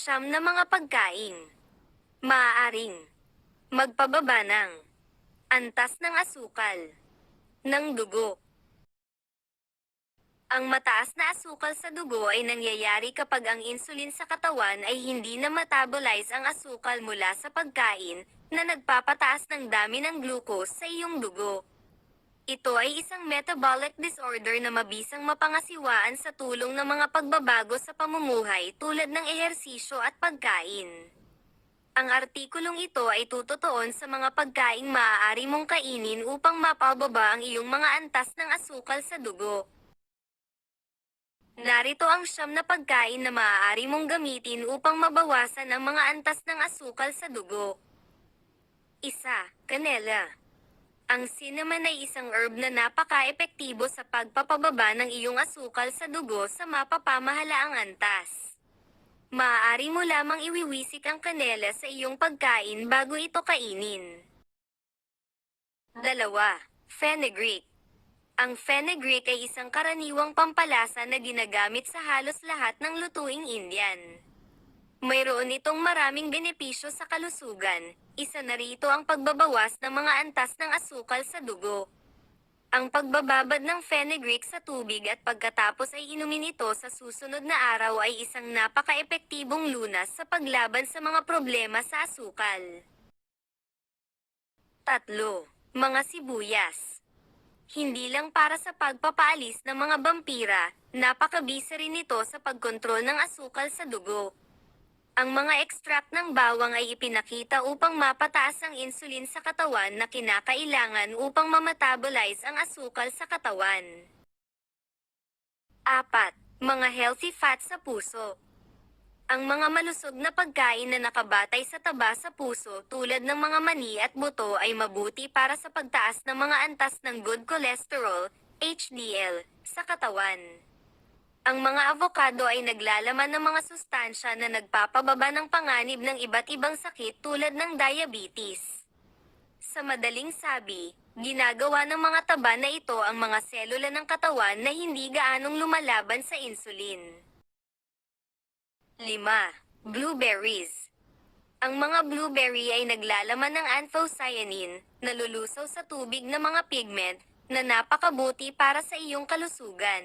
Siyam na mga pagkain. Maaaring magpababa ng antas ng asukal, ng dugo. Ang mataas na asukal sa dugo ay nangyayari kapag ang insulin sa katawan ay hindi na metabolize ang asukal mula sa pagkain na nagpapataas ng dami ng glucose sa iyong dugo. Ito ay isang metabolic disorder na mabisang mapangasiwaan sa tulong ng mga pagbabago sa pamumuhay tulad ng ehersisyo at pagkain. Ang artikulong ito ay tututuon sa mga pagkaing maaari mong kainin upang mapababa ang iyong mga antas ng asukal sa dugo. Narito ang siyam na pagkain na maaari mong gamitin upang mabawasan ang mga antas ng asukal sa dugo. Isa, kanela. Ang cinnamon ay isang herb na napaka-epektibo sa pagpapababa ng iyong asukal sa dugo sa mapapamahalaang antas. Maaari mo lamang iwiwisik ang kanela sa iyong pagkain bago ito kainin. Dalawa, fenugreek. Ang fenugreek ay isang karaniwang pampalasa na ginagamit sa halos lahat ng lutuing Indian. Mayroon itong maraming benepisyo sa kalusugan, isa na rito ang pagbabawas ng mga antas ng asukal sa dugo. Ang pagbababad ng fenugreek sa tubig at pagkatapos ay inumin ito sa susunod na araw ay isang napaka-epektibong lunas sa paglaban sa mga problema sa asukal. Tatlo, mga sibuyas. Hindi lang para sa pagpapaalis ng mga vampira, napakabisa rin ito sa pagkontrol ng asukal sa dugo. Ang mga extract ng bawang ay ipinakita upang mapataas ang insulin sa katawan na kinakailangan upang mametabolize ang asukal sa katawan. 4. Mga healthy fats sa puso. Ang mga malusog na pagkain na nakabatay sa taba sa puso tulad ng mga mani at buto ay mabuti para sa pagtaas ng mga antas ng good cholesterol, HDL, sa katawan. Ang mga avocado ay naglalaman ng mga sustansya na nagpapababa ng panganib ng iba't ibang sakit tulad ng diabetes. Sa madaling sabi, ginagawa ng mga taba na ito ang mga selula ng katawan na hindi gaanong lumalaban sa insulin. 5. Blueberries. Ang mga blueberry ay naglalaman ng anthocyanin, na lulusaw sa tubig na mga pigment, na napakabuti para sa iyong kalusugan.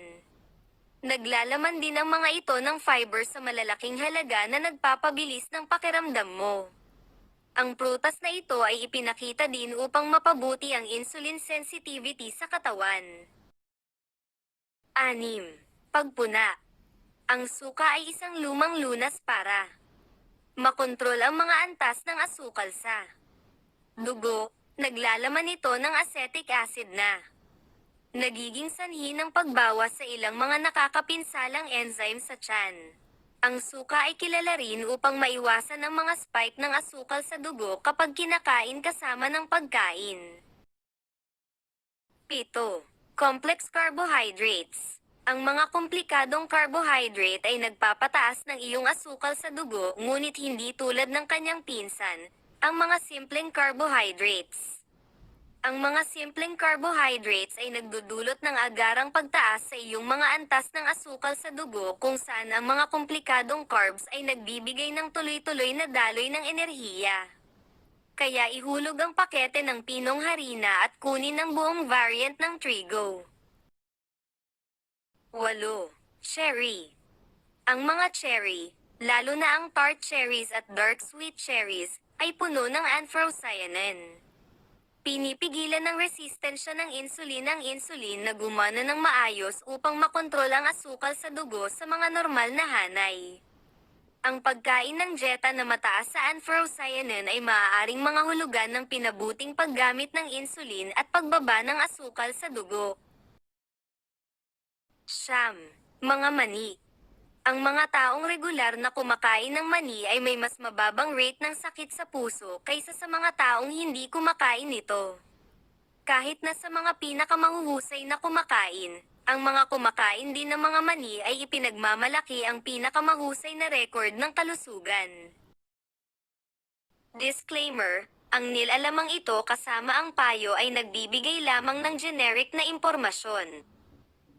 Naglalaman din ang mga ito ng fiber sa malalaking halaga na nagpapabilis ng pakiramdam mo. Ang prutas na ito ay ipinakita din upang mapabuti ang insulin sensitivity sa katawan. 6. Pagpuna. Ang suka ay isang lumang lunas para makontrol ang mga antas ng asukal sa dugo. Naglalaman ito ng acetic acid na nagiging sanhi ng pagbawas sa ilang mga nakakapinsalang enzyme sa tiyan. Ang suka ay kilala rin upang maiwasan ang mga spike ng asukal sa dugo kapag kinakain kasama ng pagkain. 7. Complex carbohydrates. Ang mga komplikadong carbohydrate ay nagpapataas ng iyong asukal sa dugo ngunit hindi tulad ng kanyang pinsan, ang mga simpleng carbohydrates. Ang mga simpleng carbohydrates ay nagdudulot ng agarang pagtaas sa iyong mga antas ng asukal sa dugo kung saan ang mga komplikadong carbs ay nagbibigay ng tuloy-tuloy na daloy ng enerhiya. Kaya ihulog ang pakete ng pinong harina at kunin ang buong variant ng trigo. 8. Cherry. Ang mga cherry, lalo na ang tart cherries at dark sweet cherries, ay puno ng anthocyanin. Pinipigilan ng resistensya ng insulin ang insulin na gumana ng maayos upang makontrol ang asukal sa dugo sa mga normal na hanay. Ang pagkain ng jeta na mataas sa anthocyanin ay maaaring mga hulugan ng pinabuting paggamit ng insulin at pagbaba ng asukal sa dugo. Siyam, mga mani. Ang mga taong regular na kumakain ng mani ay may mas mababang rate ng sakit sa puso kaysa sa mga taong hindi kumakain nito. Kahit na sa mga pinakamahuhusay na kumakain, ang mga kumakain din ng mga mani ay ipinagmamalaki ang pinakamahusay na record ng kalusugan. Disclaimer, ang nilalamang ito kasama ang payo ay nagbibigay lamang ng generic na impormasyon.